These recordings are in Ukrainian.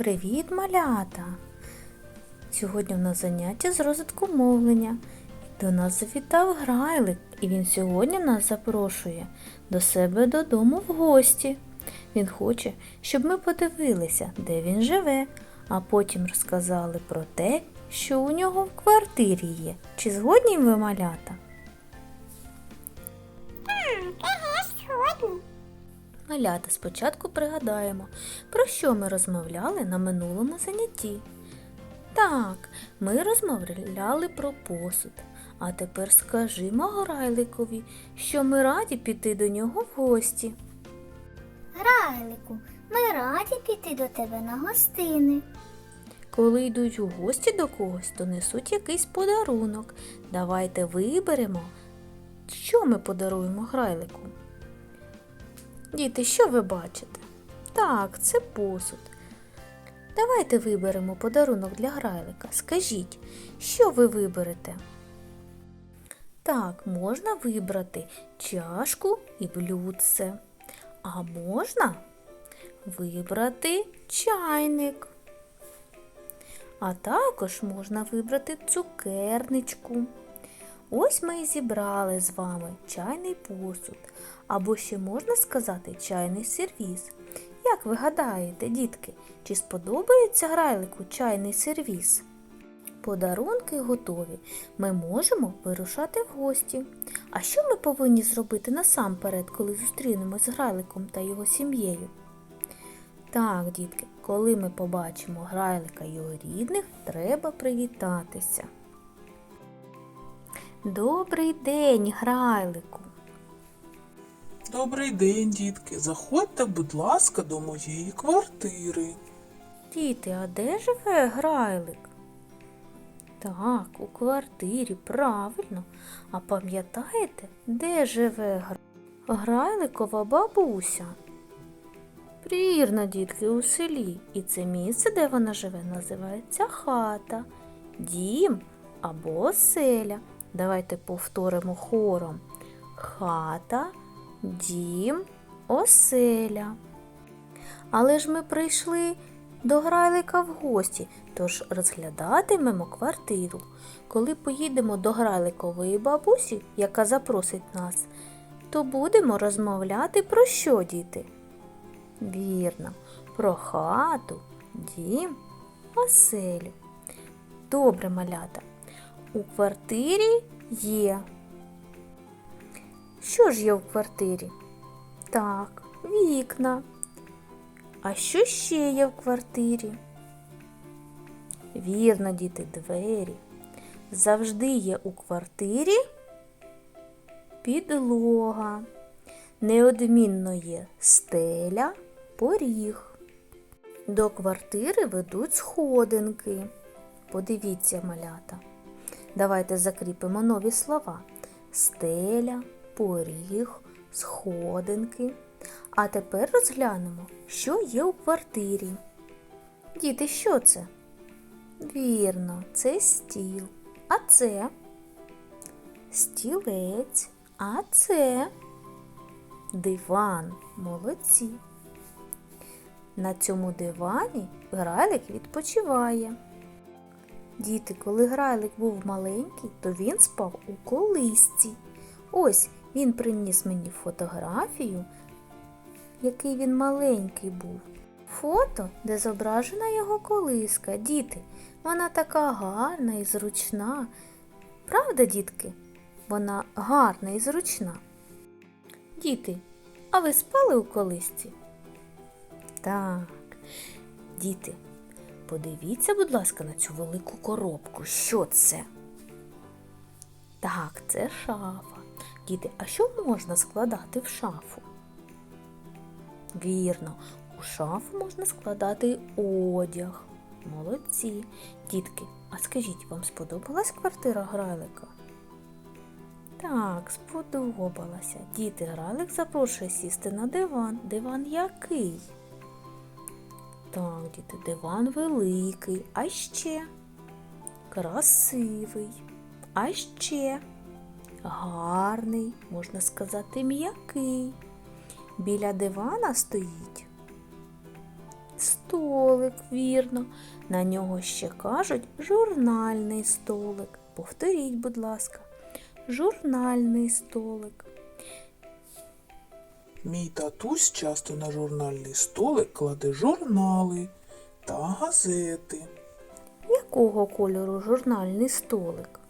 Привіт, малята! Сьогодні у нас заняття з розвитку мовлення. До нас завітав грайлик, і він сьогодні нас запрошує до себе додому в гості. Він хоче, щоб ми подивилися, де він живе, а потім розказали про те, що у нього в квартирі є. Чи згодні ви малята? Малята, спочатку пригадаємо, про що ми розмовляли на минулому занятті. Так, ми розмовляли про посуд. А тепер скажімо Грайликові, що ми раді піти до нього в гості. Грайлику, ми раді піти до тебе на гостини. Коли йдуть у гості до когось, то несуть якийсь подарунок. Давайте виберемо, що ми подаруємо Грайлику. Діти, що ви бачите? Так, це посуд. Давайте виберемо подарунок для Грайлика. Скажіть, що ви виберете? Так, можна вибрати чашку і блюдце. А можна вибрати чайник. А також можна вибрати цукерничку. Ось ми і зібрали з вами чайний посуд, або ще можна сказати чайний сервіз. Як ви гадаєте, дітки, чи сподобається грайлику чайний сервіз? Подарунки готові. Ми можемо вирушати в гості. А що ми повинні зробити насамперед, коли зустрінемось з грайликом та його сім'єю? Так, дітки, коли ми побачимо грайлика його рідних, треба привітатися. Добрий день, грайлику. Добрий день, дітки. Заходьте, будь ласка, до моєї квартири. Діти, а де живе грайлик? Так, у квартирі, правильно. А пам'ятаєте, де живе гр... грайликова бабуся? Вірно, дітки, у селі. І це місце, де вона живе, називається хата, дім або оселя. Давайте повторимо хором. Хата, дім, оселя. Але ж ми прийшли до грайлика в гості, тож розглядатимемо квартиру. Коли поїдемо до грайликової бабусі, яка запросить нас, то будемо розмовляти про що, діти? Вірно, про хату, дім, оселю. Добре, малята. У квартирі є. Що ж є в квартирі? Так, вікна. А що ще є в квартирі? Вірно, діти, двері. Завжди є у квартирі підлога. Неодмінно є стеля, поріг. До квартири ведуть сходинки. Подивіться, малята. Давайте закріпимо нові слова: стеля, поріг, сходинки. А тепер розглянемо, що є у квартирі. Діти, що це? Вірно, це стіл. А це стілець. А це диван. Молодці. На цьому дивані грайлик відпочиває. Діти, коли грайлик був маленький, то він спав у колисці. Ось він приніс мені фотографію, який він маленький був. Фото, де зображена його колиска. Діти, вона така гарна і зручна. Правда, дітки? Вона гарна і зручна. Діти, а ви спали у колисці? Так, діти, подивіться, будь ласка, на цю велику коробку. Що це? Так, це шафа. Діти, а що можна складати в шафу? Вірно, у шафу можна складати одяг. Молодці. Дітки, а скажіть, вам сподобалась квартира Грайлика? Так, сподобалася. Діти, Грайлик запрошує сісти на диван. Диван який? Так, діти, диван великий, а ще красивий, а ще гарний, можна сказати, м'який. Біля дивана стоїть Столик, вірно. На нього ще кажуть журнальний столик. Повторіть, будь ласка, журнальний столик. Мій татусь часто на журнальний столик кладе журнали та газети. Якого кольору журнальний столик?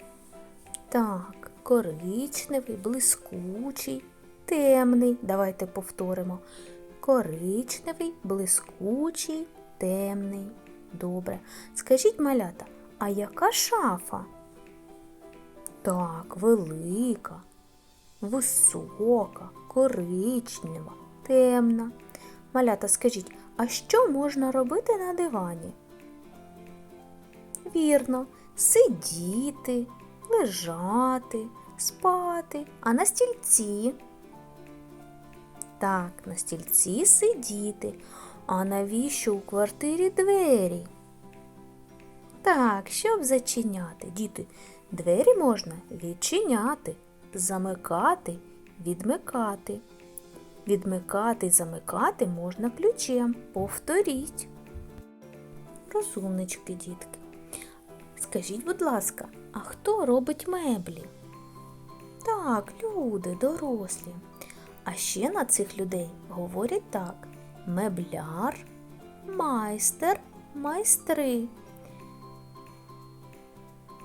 Так, коричневий, блискучий, темний. Давайте повторимо. Коричневий, блискучий, темний. Добре. Скажіть, малята, а яка шафа? Так, велика, висока, коричнева, темна. Малята, скажіть, а що можна робити на дивані? Вірно, сидіти, лежати, спати, а на стільці. Так, на стільці сидіти. А навіщо у квартирі двері? Так, щоб зачиняти, діти, двері можна відчиняти, замикати, відмикати. Відмикати і замикати можна ключем. Повторіть. Розумнички, дітки. Скажіть, будь ласка, а хто робить меблі? Так, люди, дорослі. А ще на цих людей говорять так: мебляр, майстер, майстри.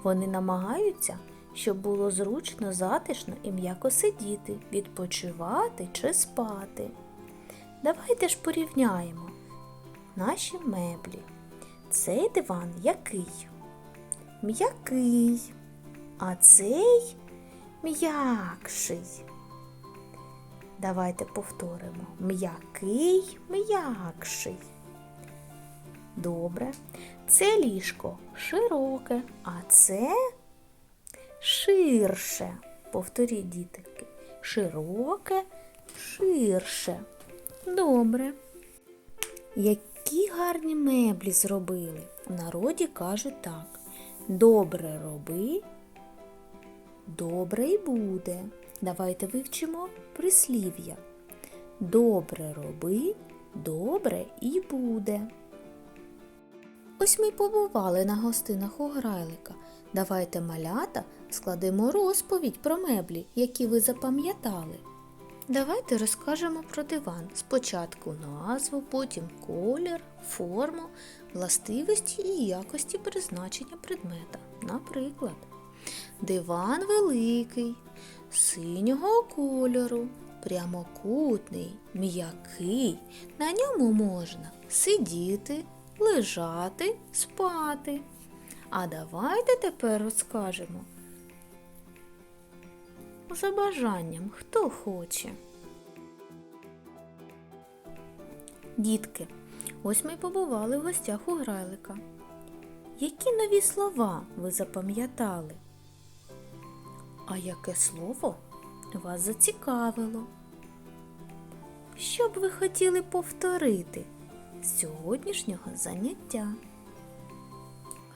Вони намагаються, щоб було зручно, затишно і м'яко сидіти, відпочивати чи спати. Давайте ж порівняємо наші меблі. Цей диван який? М'який, а цей м'якший. Давайте повторимо. М'який, м'якший. Добре. Це ліжко широке, а це ширше. Повторіть, дітки. Широке, ширше. Добре. Які гарні меблі зробили. В народі кажуть так. Добре роби, добре й буде. Давайте вивчимо прислів'я. Добре роби, добре і буде. Ось ми й побували на гостинах у Грайлика. Давайте малята складемо розповідь про меблі, які ви запам'ятали. Давайте розкажемо про диван. Спочатку назву, потім колір, форму, властивості і якості призначення предмета. Наприклад, диван великий, синього кольору, прямокутний, м'який. На ньому можна сидіти, лежати, спати. А давайте тепер розкажемо. За бажанням, хто хоче. Дітки, ось ми побували в гостях у Грайлика. Які нові слова ви запам'ятали? А яке слово вас зацікавило? Що б ви хотіли повторити сьогоднішнього заняття?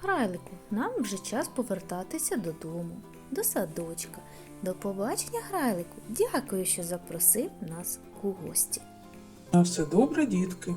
Грайлику, нам вже час повертатися додому, до садочка. До побачення, Грайлику. Дякую, що запросив нас у гості. На все добре, дітки.